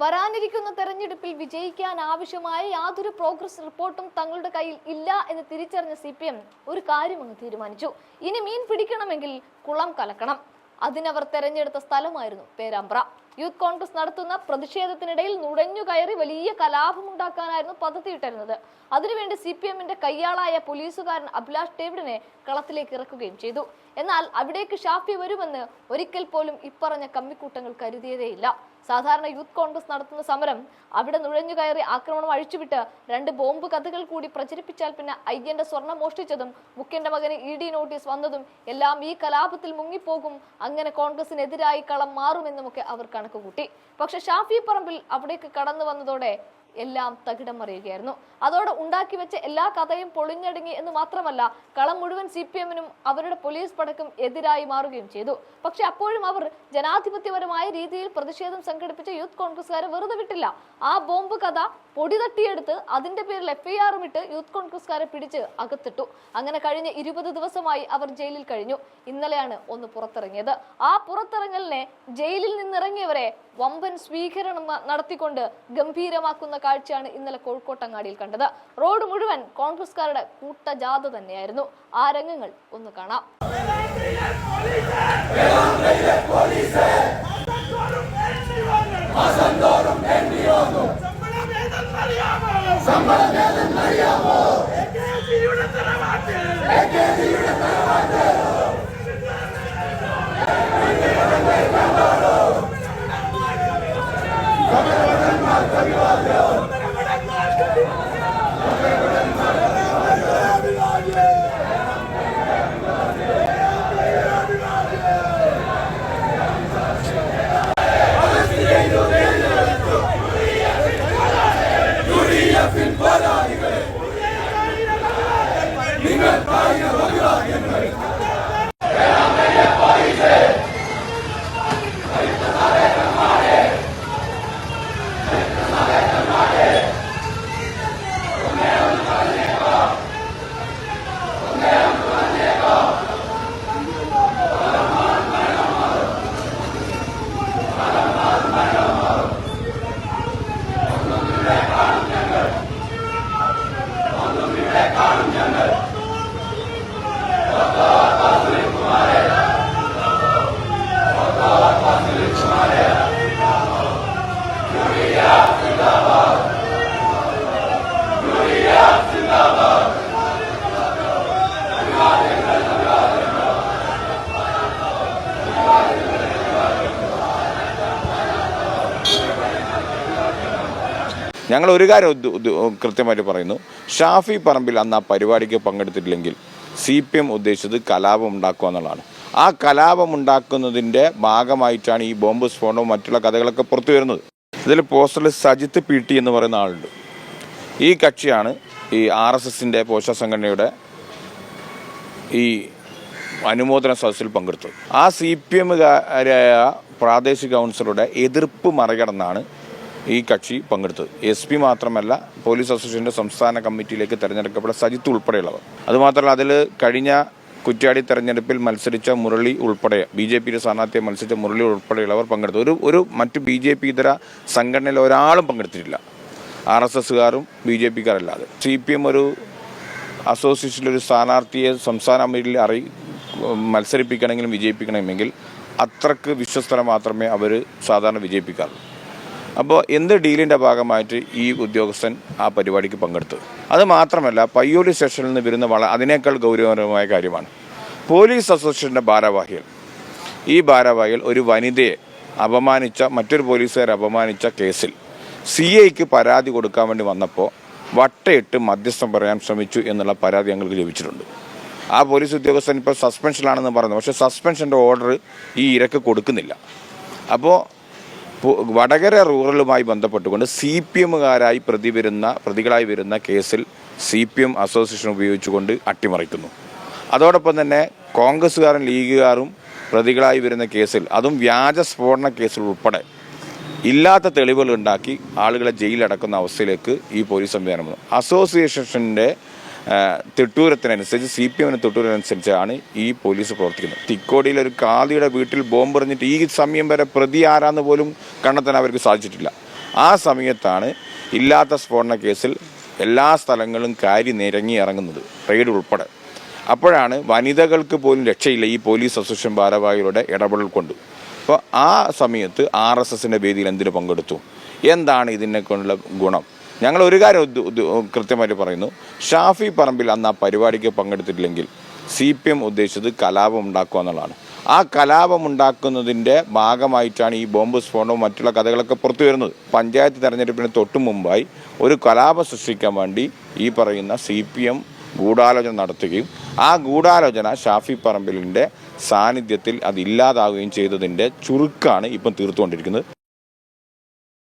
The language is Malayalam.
വരാനിരിക്കുന്ന തെരഞ്ഞെടുപ്പിൽ വിജയിക്കാൻ ആവശ്യമായ യാതൊരു പ്രോഗ്രസ് റിപ്പോർട്ടും തങ്ങളുടെ കയ്യിൽ ഇല്ല എന്ന് തിരിച്ചറിഞ്ഞ സി പി എം ഒരു കാര്യം അങ്ങ് തീരുമാനിച്ചു. ഇനി മീൻ പിടിക്കണമെങ്കിൽ കുളം കലക്കണം. അതിനവർ തെരഞ്ഞെടുത്ത സ്ഥലമായിരുന്നു പേരാമ്പ്ര. യൂത്ത് കോൺഗ്രസ് നടത്തുന്ന പ്രതിഷേധത്തിനിടയിൽ നുഴഞ്ഞുകയറി വലിയ കലാപമുണ്ടാക്കാനായിരുന്നു പദ്ധതിയിട്ടിരുന്നത്. അതിനുവേണ്ടി സി പി എമ്മിന്റെ കയ്യാളായ പോലീസുകാരൻ അഭിലാഷ് ഡേവിഡിനെ കളത്തിലേക്ക് ഇറക്കുകയും ചെയ്തു. എന്നാൽ അവിടേക്ക് ഷാഫി വരുമെന്ന് ഒരിക്കൽ പോലും ഇപ്പറഞ്ഞ കമ്മിക്കൂട്ടങ്ങൾ കരുതിയതേയില്ല. സാധാരണ യൂത്ത് കോൺഗ്രസ് നടത്തുന്ന സമരം അവിടെ നുഴഞ്ഞു കയറി ആക്രമണം അഴിച്ചുവിട്ട് രണ്ട് ബോംബ് കഥകൾ കൂടി പ്രചരിപ്പിച്ചാൽ പിന്നെ അയ്യന്റെ സ്വർണം മോഷ്ടിച്ചതും മുഖ്യന്റെ മകന് ഇ ഡി നോട്ടീസ് വന്നതും എല്ലാം ഈ കലാപത്തിൽ മുങ്ങിപ്പോകും. അങ്ങനെ കോൺഗ്രസിനെതിരായി കളം മാറുമെന്നുമൊക്കെ അവർ കണക്കുകൂട്ടി പക്ഷെ ഷാഫി പറമ്പിൽ അവിടേക്ക് കടന്നു വന്നതോടെ എല്ലാം തകിടം മറിയുകയായിരുന്നു അതോടെ ഉണ്ടാക്കി വെച്ച എല്ലാ കഥയും പൊളിഞ്ഞടങ്ങി എന്ന് മാത്രമല്ല കളം മുഴുവൻ സി പി എമ്മിനും അവരുടെ പോലീസ് പടക്കം എതിരായി മാറുകയും ചെയ്തു. പക്ഷെ അപ്പോഴും അവർ ജനാധിപത്യപരമായ രീതിയിൽ പ്രതിഷേധം സംഘടിപ്പിച്ച യൂത്ത് കോൺഗ്രസ്സുകാരെ വെറുതെ വിട്ടില്ല. ആ ബോംബ് കഥ പൊടി തട്ടിയെടുത്ത് അതിന്റെ പേരിൽ എഫ്ഐആറും ഇട്ട് യൂത്ത് കോൺഗ്രസ്സുകാരെ പിടിച്ച് അകത്തിട്ടു. അങ്ങനെ കഴിഞ്ഞ ഇരുപത് ദിവസമായി അവർ ജയിലിൽ കഴിഞ്ഞു. ഇന്നലെയാണ് ഒന്ന് പുറത്തിറങ്ങിയത്. ആ പുറത്തിറങ്ങലിനെ ജയിലിൽ നിന്നിറങ്ങിയവരെ വമ്പൻ സ്വീകരണം നടത്തിക്കൊണ്ട് ഗംഭീരമാക്കുന്ന കാഴ്ചയാണ് ഇന്നലെ കോഴിക്കോട്ടങ്ങാടിയിൽ കണ്ടത്. റോഡ് മുഴുവൻ കോൺഗ്രസ്കാരുടെ കൂട്ടജാഥ തന്നെയായിരുന്നു. ആ രംഗങ്ങൾ ഒന്ന് കാണാം. ഞങ്ങൾ ഒരു കാര്യം കൃത്യമായിട്ട് പറയുന്നു. ഷാഫി പറമ്പിൽ അന്ന് ആ പരിപാടിക്ക് പങ്കെടുത്തിട്ടില്ലെങ്കിൽ സി പി എം ഉദ്ദേശിച്ചത് കലാപം ഉണ്ടാക്കുക എന്നുള്ളതാണ്. ആ കലാപം ഉണ്ടാക്കുന്നതിന്റെ ഭാഗമായിട്ടാണ് ഈ ബോംബ് സ്ഫോടനവും മറ്റുള്ള കഥകളൊക്കെ പുറത്തു വരുന്നത്. ഇതിൽ പോസ്റ്ററിൽ സജിത്ത് പി ടി എന്ന് പറയുന്ന ആളുണ്ട്. ഈ കക്ഷിയാണ് ഈ ആർ എസ് എസിന്റെ പോഷക സംഘടനയുടെ ഈ അനുമോദന സദസ്സിൽ പങ്കെടുത്തത്. ആ സി പി എമ്മുകാരായ പ്രാദേശിക കൗൺസിലറുടെ എതിർപ്പ് മറികടന്നാണ് ഈ കക്ഷി പങ്കെടുത്തത്. എസ് പി മാത്രമല്ല പോലീസ് അസോസിയേഷന്റെ സംസ്ഥാന കമ്മിറ്റിയിലേക്ക് തെരഞ്ഞെടുക്കപ്പെട്ട സജിത്ത് ഉൾപ്പെടെയുള്ളവർ. അതുമാത്രമല്ല അതിൽ കഴിഞ്ഞ കുറ്റ്യാടി തെരഞ്ഞെടുപ്പിൽ മത്സരിച്ച മുരളി ഉൾപ്പെടെ ബി ജെ പിയുടെ സ്ഥാനാർത്ഥിയെ മത്സരിച്ച മുരളി ഉൾപ്പെടെയുള്ളവർ പങ്കെടുത്തു. ഒരു ഒരു മറ്റ് ബി ജെ പി ഇതര സംഘടനയിൽ ഒരാളും പങ്കെടുത്തിട്ടില്ല. ആർ എസ് എസുകാരും ബി ജെ പിക്കാരല്ലാതെ. സി പി എം ഒരു അസോസിയേഷനിലൊരു സ്ഥാനാർത്ഥിയെ സംസ്ഥാന കമ്മിറ്റിയിൽ അറി മത്സരിപ്പിക്കണമെങ്കിലും വിജയിപ്പിക്കണമെങ്കിൽ അത്രയ്ക്ക് വിശ്വസ്തര മാത്രമേ അവർ സാധാരണ വിജയിപ്പിക്കാറുള്ളൂ. അപ്പോൾ എന്ത് ഡീലിന്റെ ഭാഗമായിട്ട് ഈ ഉദ്യോഗസ്ഥൻ ആ പരിപാടിക്ക് പങ്കെടുത്തു? അത് മാത്രമല്ല പയ്യോളി സ്റ്റേഷനിൽ നിന്ന് വരുന്ന വള അതിനേക്കാൾ ഗൗരവകരമായ കാര്യമാണ്. പോലീസ് അസോസിയേഷന്റെ ഭാരവാഹികൾ. ഈ ഭാരവാഹികൾ ഒരു വനിതയെ അപമാനിച്ച മറ്റൊരു പോലീസുകാരെ അപമാനിച്ച കേസിൽ സി ഐക്ക് പരാതി കൊടുക്കാൻ വേണ്ടി വന്നപ്പോൾ വട്ടയിട്ട് മധ്യസ്ഥം പറയാൻ ശ്രമിച്ചു എന്നുള്ള പരാതി ഞങ്ങൾക്ക് ലഭിച്ചിട്ടുണ്ട്. ആ പോലീസ് ഉദ്യോഗസ്ഥൻ ഇപ്പോൾ സസ്പെൻഷനിലാണെന്ന് പറഞ്ഞു. പക്ഷേ സസ്പെൻഷന്റെ ഓർഡർ ഈ ഇരക്ക് കൊടുക്കുന്നില്ല. അപ്പോൾ വടകര റൂറലുമായി ബന്ധപ്പെട്ടുകൊണ്ട് സി പി എമ്മുകാരായി പ്രതി വരുന്ന പ്രതികളായി വരുന്ന കേസിൽ സി പി എം അസോസിയേഷൻ ഉപയോഗിച്ചുകൊണ്ട് അട്ടിമറിക്കുന്നു. അതോടൊപ്പം തന്നെ കോൺഗ്രസ്സുകാരും ലീഗുകാരും പ്രതികളായി വരുന്ന കേസിൽ അതും വ്യാജ സ്ഫോടന കേസിൽ ഉൾപ്പെടെ ഇല്ലാത്ത തെളിവുകൾ ഉണ്ടാക്കി ആളുകളെ ജയിലടക്കുന്ന അവസ്ഥയിലേക്ക് ഈ പോലീസ് സംവിധാനം അസോസിയേഷന്റെ തിട്ടൂരത്തിനനുസരിച്ച് സി പി എമ്മിന് തിട്ടൂരനുസരിച്ചാണ് ഈ പോലീസ് പ്രവർത്തിക്കുന്നത്. തിക്കോടിയിൽ ഒരു കാളിയുടെ വീട്ടിൽ ബോംബ് എറിഞ്ഞിട്ട് ഈ സമയം വരെ പ്രതി ആരാന്ന് പോലും കണ്ടെത്താൻ അവർക്ക് സാധിച്ചിട്ടില്ല. ആ സമയത്താണ് ഇല്ലാത്ത സ്ഫോടന കേസിൽ എല്ലാ സ്ഥലങ്ങളും കാരി നിരങ്ങി ഇറങ്ങുന്നത് റെയ്ഡ് ഉൾപ്പെടെ. അപ്പോഴാണ് വനിതകൾക്ക് പോലും രക്ഷയില്ല ഈ പോലീസ് അസോസിയേഷൻ ഭാരവാഹികളുടെ ഇടപെടൽ കൊണ്ട്. അപ്പോൾ ആ സമയത്ത് ആർ എസ് എസിന്റെ വേദിയിൽ എന്തിനു പങ്കെടുത്തു? എന്താണ് ഇതിനെ കൊണ്ടുള്ള ഗുണം? ഞങ്ങൾ ഒരു കാര്യം കൃത്യമായിട്ട് പറയുന്നു. ഷാഫി പറമ്പിൽ അന്ന് ആ പരിപാടിക്ക് പങ്കെടുത്തിട്ടില്ലെങ്കിൽ സി പി എം ഉദ്ദേശിച്ചത് കലാപം ഉണ്ടാക്കുക എന്നുള്ളതാണ്. ആ കലാപം ഉണ്ടാക്കുന്നതിന്റെ ഭാഗമായിട്ടാണ് ഈ ബോംബ് സ്ഫോടനവും മറ്റുള്ള കഥകളൊക്കെ പുറത്തു വരുന്നത്. പഞ്ചായത്ത് തെരഞ്ഞെടുപ്പിന് തൊട്ടു മുമ്പായി ഒരു കലാപം സൃഷ്ടിക്കാൻ വേണ്ടി ഈ പറയുന്ന സി പി എം ഗൂഢാലോചന നടത്തുകയും ആ ഗൂഢാലോചന ഷാഫി പറമ്പിലിന്റെ സാന്നിധ്യത്തിൽ അത് ഇല്ലാതാവുകയും ചെയ്തതിന്റെ ചുരുക്കാണ് ഇപ്പം തീർത്തുകൊണ്ടിരിക്കുന്നത്.